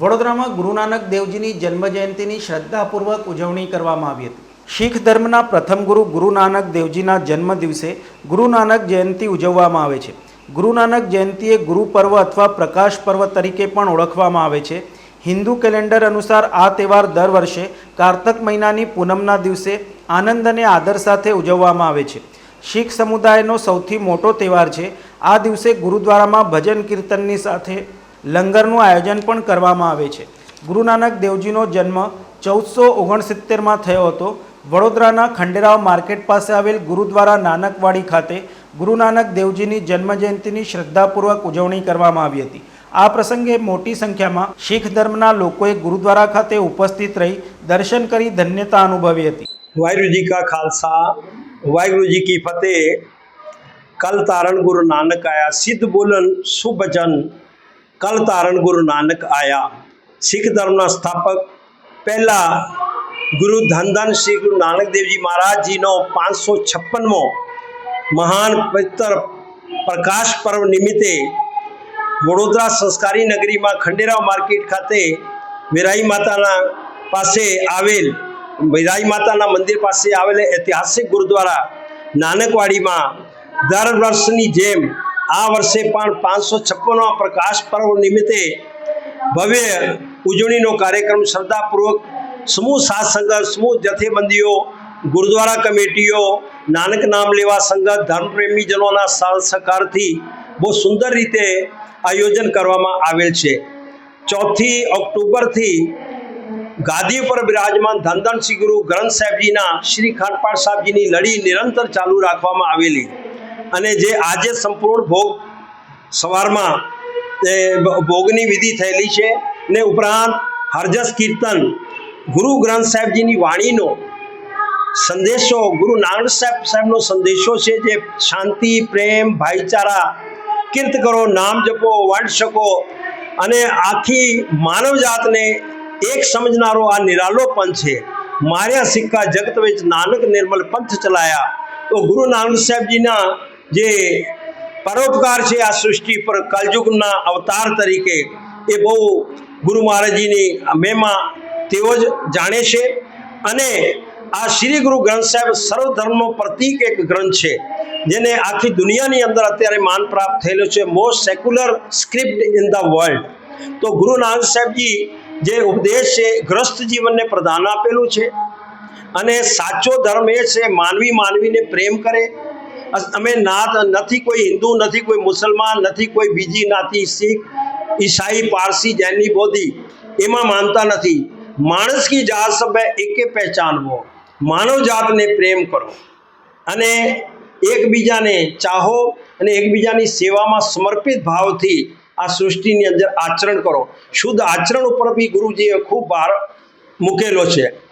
વડોદરામાં ગુરુ નાનક દેવજીની જન્મજયંતિની શ્રદ્ધાપૂર્વક ઉજવણી કરવામાં આવી હતી. શીખ ધર્મના પ્રથમ ગુરુ ગુરુ નાનક દેવજીના જન્મ દિવસે ગુરુ જયંતિ ઉજવવામાં આવે છે. ગુરુ નાનક જયંતિ ગુરુ પર્વ અથવા પ્રકાશ પર્વ તરીકે પણ ઓળખવામાં આવે છે. હિન્દુ કેલેન્ડર અનુસાર આ તહેવાર દર વર્ષે કારતક મહિનાની પૂનમના દિવસે આનંદ અને આદર સાથે ઉજવવામાં આવે છે. શીખ સમુદાયનો સૌથી મોટો તહેવાર છે. આ દિવસે ગુરુદ્વારામાં ભજન કીર્તનની સાથે લંગરનું આયોજન પણ કરવામાં આવે છે. ગુરુ નાનક દેવજીનો જન્મ ચૌદસો ઓગણસિત્તેરમાં થયો હતો. વડોદરાના ખંડેરાવ માર્કેટ પાસે આવેલ ગુરુદ્વારા નાનકવાડી ખાતે ગુરુ નાનક દેવજીની જન્મજયંતિની શ્રદ્ધાપૂર્વક ઉજવણી કરવામાં આવી હતી. આ પ્રસંગે મોટી સંખ્યામાં શીખ ધર્મના લોકોએ ગુરુદ્વારા ખાતે ઉપસ્થિત રહી દર્શન કરી ધન્યતા અનુભવી હતી. વાહેગુરુજી કા ખાલસા વાહેગુરુજી કી ફતેહ, કલ તારણ ગુરુ નાનક આયા, સિદ્ધ બોલન સુભજન नानक आया सिद्ध बोलन सुबचन कल तारण गुरु नानक आया सिख ધર્મના સ્થાપક પહેલા ગુરુ ધન ધન શ્રી ગુરુ નાનક દેવજી મહારાજજીનો પાંચસો છપ્પનમો મહાન પવિત્ર પ્રકાશ પર્વ નિમિત્તે વડોદરા સંસ્કારી નગરીમાં ખંડેરાવ માર્કેટ ખાતે વેરાઈ માતાના પાસે આવેલ વેરાઈ માતાના મંદિર પાસે આવેલ ઐતિહાસિક ગુરુદ્વારા નાનકવાડીમાં દર વર્ષની જેમ આ વર્ષે પણ પાંચસો છપ્પનમા પ્રકાશ પર્વ નિમિત્તે ભવ્ય ઉજવણીનો કાર્યક્રમ શ્રદ્ધાપૂર્વક, સમૂહ સંગત સમૂહ જથેબંધીઓ ગુરુદ્વારા કમિટીઓ, નાનક નામ લેવા સંગત ધર્મપ્રેમીજનોના સાથ સહકારથી બહુ સુંદર રીતે આયોજન કરવામાં આવેલ છે. ચોથી ઓક્ટોબરથી ગાદી પર બિરાજમાન ધનધન શ્રી ગુરુ ગ્રંથ સાહેબજીના શ્રી ખાનપાટ સાહેબજીની લડી નિરંતર ચાલુ રાખવામાં આવેલી. અને જે આજે સંપૂર્ણ ભોગ સવારમાં ભોગની વિધિ થયેલી છે ને ઉપરાંત હરજસ કીર્તન ગુરુ ગ્રંથ સાહેબજીની વાણીનો સંદેશો, ગુરુ નાનક સાહેબ સાહેબનો સંદેશો છે જે શાંતિ, પ્રેમ, ભાઈચારા, કીર્ત કરો, નામ જપો, વાંટ શકો અને આખી માનવ જાતને એક સમજનારો આ નિરાલો પંથ છે. માર્યા સિક્કા જગત વેચ નાનક નિર્મલ પંથ ચલાયા. તો ગુરુ નાનક સાહેબજીના જે પરોપકાર છે આ સૃષ્ટિ પર કલયુગના અવતાર તરીકે એ બહુ ગુરુ મહારાજજીની મેમાં તેઓ જ જાણે છે અને આ શ્રી ગુરુ ગ્રંથ સાહેબ સર્વ ધર્મનો પ્રતીક એક ગ્રંથ છે, જેને આખી દુનિયાની અંદર અત્યારે માન પ્રાપ્ત થયેલું છે most secular script in the world તો ગુરુ નાનક સાહેબજી જે ઉપદેશ છે ગ્રસ્ત જીવનને પ્રદાન આપેલું છે અને સાચો ધર્મ એ છે, માનવી માનવીને પ્રેમ કરે અમે નાત, નથી કોઈ હિન્દુ, નથી કોઈ મુસલમાન, નથી કોઈ બીજી નાતી, શીખ, ઈસાઈ, પારસી, જૈની બોધી એમાં માનતા નથી. માણસ કી જાત સભ્ય એકે પહેચાનવો. માનવ જાતને પ્રેમ કરો. અને એકબીજાને ચાહો અને એકબીજાની સેવામાં સમર્પિત ભાવથી આ સૃષ્ટિની અંદર આચરણ કરો. શુદ્ધ આચરણ ઉપર બી ગુરુજીએ ખૂબ ભાર મૂકેલો છે.